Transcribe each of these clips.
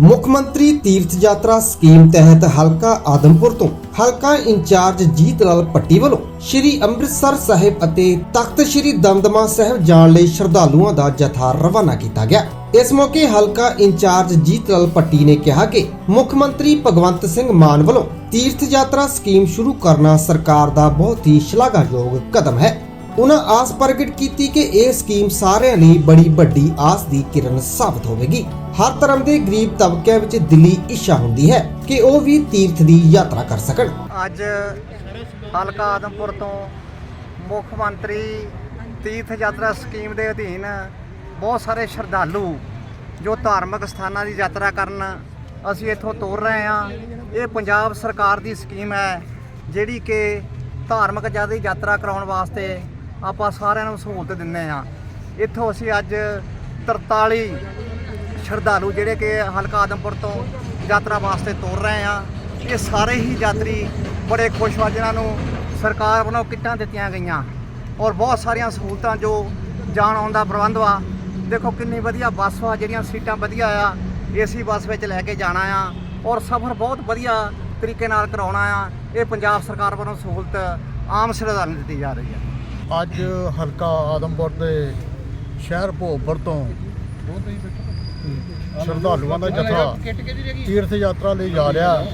ਮੁੱਖ ਮੰਤਰੀ ਤੀਰਥ ਯਾਤਰਾ ਸਕੀਮ ਤਹਿਤ ਹਲਕਾ ਆਦਮਪੁਰ ਤੋਂ ਹਲਕਾ ਇੰਚਾਰਜ ਜੀਤ ਲਾਲ ਪੱਟੀ ਵੱਲੋਂ ਸ਼੍ਰੀ ਅੰਮ੍ਰਿਤਸਰ ਸਾਹਿਬ ਅਤੇ ਤਖਤ ਸ਼੍ਰੀ ਦਮਦਮਾ ਸਾਹਿਬ ਜਾਣ ਲਈ ਸ਼ਰਧਾਲੂਆਂ ਦਾ ਜਥਾ ਰਵਾਨਾ ਕੀਤਾ ਗਿਆ। ਇਸ ਮੌਕੇ ਹਲਕਾ ਇੰਚਾਰਜ ਜੀਤ ਲਾਲ ਪੱਟੀ ਨੇ ਕਿਹਾ ਕਿ ਮੁੱਖ ਮੰਤਰੀ ਭਗਵੰਤ ਸਿੰਘ ਮਾਨ ਵੱਲੋਂ ਤੀਰਥ ਯਾਤਰਾ ਸਕੀਮ ਸ਼ੁਰੂ ਕਰਨਾ ਸਰਕਾਰ ਦਾ ਬਹੁਤ ਹੀ ਸ਼ਲਾਘਾਯੋਗ ਕਦਮ ਹੈ। ਉਹਨਾਂ ਆਸ ਪ੍ਰਗਟ ਕੀਤੀ ਕਿ ਇਹ ਸਕੀਮ ਸਾਰਿਆਂ ਲਈ ਬੜੀ ਵੱਡੀ ਆਸ ਦੀ ਕਿਰਨ ਸਾਬਤ ਹੋਵੇਗੀ। ਹਰ ਧਰਮ ਦੇ ਗਰੀਬ ਤਬਕਿਆਂ ਵਿੱਚ ਦਿੱਲੀ ਇੱਛਾ ਹੁੰਦੀ ਹੈ ਕਿ ਉਹ ਵੀ ਤੀਰਥ ਦੀ ਯਾਤਰਾ ਕਰ ਸਕਣ। ਅੱਜ ਹਲਕਾ ਆਦਮਪੁਰ ਤੋਂ ਮੁੱਖ ਮੰਤਰੀ ਤੀਰਥ ਯਾਤਰਾ ਸਕੀਮ ਦੇ ਅਧੀਨ ਬਹੁਤ ਸਾਰੇ ਸ਼ਰਧਾਲੂ ਜੋ ਧਾਰਮਿਕ ਸਥਾਨਾਂ ਦੀ ਯਾਤਰਾ ਕਰਨ ਅਸੀਂ ਇੱਥੋਂ ਤੋਰ ਰਹੇ ਹਾਂ। ਇਹ ਪੰਜਾਬ ਸਰਕਾਰ ਦੀ ਸਕੀਮ ਹੈ ਜਿਹੜੀ ਕਿ ਧਾਰਮਿਕ ਜ਼ਿਆਦਾ ਯਾਤਰਾ ਕਰਾਉਣ ਵਾਸਤੇ ਆਪਾਂ ਸਾਰਿਆਂ ਨੂੰ ਸਹੂਲਤ ਦਿੰਦੇ ਹਾਂ। ਇੱਥੋਂ ਅਸੀਂ ਅੱਜ 43 ਸ਼ਰਧਾਲੂ ਜਿਹੜੇ ਕਿ ਹਲਕਾ ਆਦਮਪੁਰ ਤੋਂ ਯਾਤਰਾ ਵਾਸਤੇ ਤੋਰ ਰਹੇ ਆ ਇਹ ਸਾਰੇ ਹੀ ਯਾਤਰੀ ਬੜੇ ਖੁਸ਼ ਵਾ, ਜਿਨ੍ਹਾਂ ਨੂੰ ਸਰਕਾਰ ਵੱਲੋਂ ਕਿੱਟਾਂ ਦਿੱਤੀਆਂ ਗਈਆਂ। ਔਰ ਬਹੁਤ ਸਾਰੀਆਂ ਸਹੂਲਤਾਂ ਜੋ ਜਾਣ ਆਉਣ ਦਾ ਪ੍ਰਬੰਧ ਵਾ। ਦੇਖੋ ਕਿੰਨੀ ਵਧੀਆ ਬੱਸ ਵਾ, ਜਿਹੜੀਆਂ ਸੀਟਾਂ ਵਧੀਆ ਆ। ਏਸੀ ਬੱਸ ਵਿੱਚ ਲੈ ਕੇ ਜਾਣਾ ਆ ਔਰ ਸਫ਼ਰ ਬਹੁਤ ਵਧੀਆ ਤਰੀਕੇ ਨਾਲ ਕਰਾਉਣਾ ਆ। ਇਹ ਪੰਜਾਬ ਸਰਕਾਰ ਵੱਲੋਂ ਸਹੂਲਤ ਆਮ ਸ਼ਰਧਾਲੂ ਦਿੱਤੀ ਜਾ ਰਹੀ ਹੈ ਅੱਜ ਹਲਕਾ ਆਦਮਪੁਰ ਦੇ ਸ਼ਹਿਰ ਭੋਪਰ ਤੋਂ ਸ਼ਰਧਾਲੂਆਂ ਦਾ ਜਥਾ ਤੀਰਥ ਯਾਤਰਾ ਲਈ ਜਾ ਰਿਹਾ।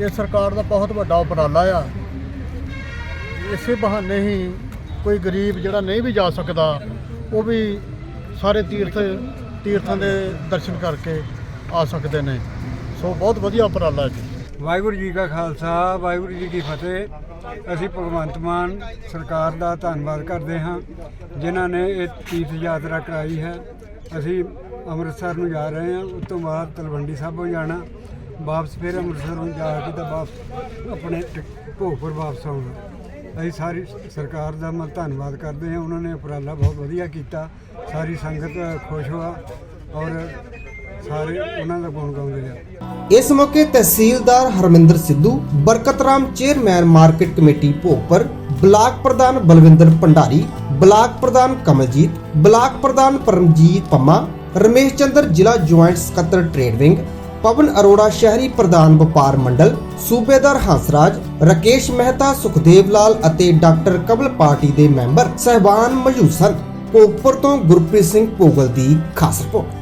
ਇਹ ਸਰਕਾਰ ਦਾ ਬਹੁਤ ਵੱਡਾ ਉਪਰਾਲਾ ਆ। ਇਸੇ ਬਹਾਨੇ ਹੀ ਕੋਈ ਗਰੀਬ ਜਿਹੜਾ ਨਹੀਂ ਵੀ ਜਾ ਸਕਦਾ, ਉਹ ਵੀ ਸਾਰੇ ਤੀਰਥ, ਤੀਰਥਾਂ ਦੇ ਦਰਸ਼ਨ ਕਰਕੇ ਆ ਸਕਦੇ ਨੇ। ਸੋ ਬਹੁਤ ਵਧੀਆ ਉਪਰਾਲਾ ਜੀ। ਵਾਹਿਗੁਰੂ ਜੀ ਕਾ ਖਾਲਸਾ, ਵਾਹਿਗੁਰੂ ਜੀ ਕੀ ਫਤਿਹ। ਅਸੀਂ ਭਗਵੰਤ ਮਾਨ ਸਰਕਾਰ ਦਾ ਧੰਨਵਾਦ ਕਰਦੇ ਹਾਂ, ਜਿਨ੍ਹਾਂ ਨੇ ਇਹ ਤੀਰਥ ਯਾਤਰਾ ਕਰਾਈ ਹੈ। ਅਸੀਂ ਅੰਮ੍ਰਿਤਸਰ ਨੂੰ ਜਾ ਰਹੇ ਹਾਂ, ਉਸ ਤੋਂ ਬਾਅਦ ਤਲਵੰਡੀ ਸਾਹਿਬੋਂ ਜਾਣਾ। ਵਾਪਸ ਫਿਰ ਅੰਮ੍ਰਿਤਸਰ ਨੂੰ ਜਾ ਕੇ ਤਾਂ ਵਾਪਸ ਆਪਣੇ ਟ- ਭੋਗਪੁਰ ਵਾਪਸ ਆਉਣਾ। ਅਸੀਂ ਸਾਰੀ ਸਰਕਾਰ ਦਾ ਮੈਂ ਧੰਨਵਾਦ ਕਰਦੇ ਹਾਂ। ਉਹਨਾਂ ਨੇ ਉਪਰਾਲਾ ਬਹੁਤ ਵਧੀਆ ਕੀਤਾ। ਸਾਰੀ ਸੰਗਤ ਖੁਸ਼ ਹੋਆ ਔਰ ਸਾਰੇ ਉਹਨਾਂ ਦਾ ਗੁਣ ਗਾਉਂਦੇ ਆ। ਇਸ ਮੌਕੇ ਤਹਿਸੀਲਦਾਰ Harminder Sidhu Barkat Ram chairman market committee Bhogpur block ਪ੍ਰਧਾਨ ਬਲਵਿੰਦਰ ਭੰਡਾਰੀ, ਬਲਾਕ ਪ੍ਰਧਾਨ ਕਮਲਜੀਤ, ਬਲਾਕ ਪ੍ਰਧਾਨ ਪਰਮਜੀਤ ਪੰਮਾ, ਰਮੇਸ਼ ਚੰਦਰ ਜ਼ਿਲ੍ਹਾ ਜੁਆਇੰਟ ਸਕੱਤਰ ਟ੍ਰੇਡ ਵਿੰਗ, ਪਵਨ ਅਰੋੜਾ ਸ਼ਹਿਰੀ ਪ੍ਰਧਾਨ ਵਪਾਰ ਮੰਡਲ, ਸੂਬੇਦਾਰ ਹੰਸਰਾਜ, ਰਕੇਸ਼ ਮਹਿਤਾ, ਸੁਖਦੇਵ ਲਾਲ ਅਤੇ ਡਾਕਟਰ ਕਮਲ ਪਾਰਟੀ ਦੇ ਮੈਂਬਰ ਸਹਿਬਾਨ ਮੌਜੂਦ ਸਨ। ਭੋਗਪੁਰ ਤੋਂ ਗੁਰਪ੍ਰੀਤ ਸਿੰਘ ਭੋਗਲ ਦੀ ਖਾਸ ਰਿਪੋਰਟ।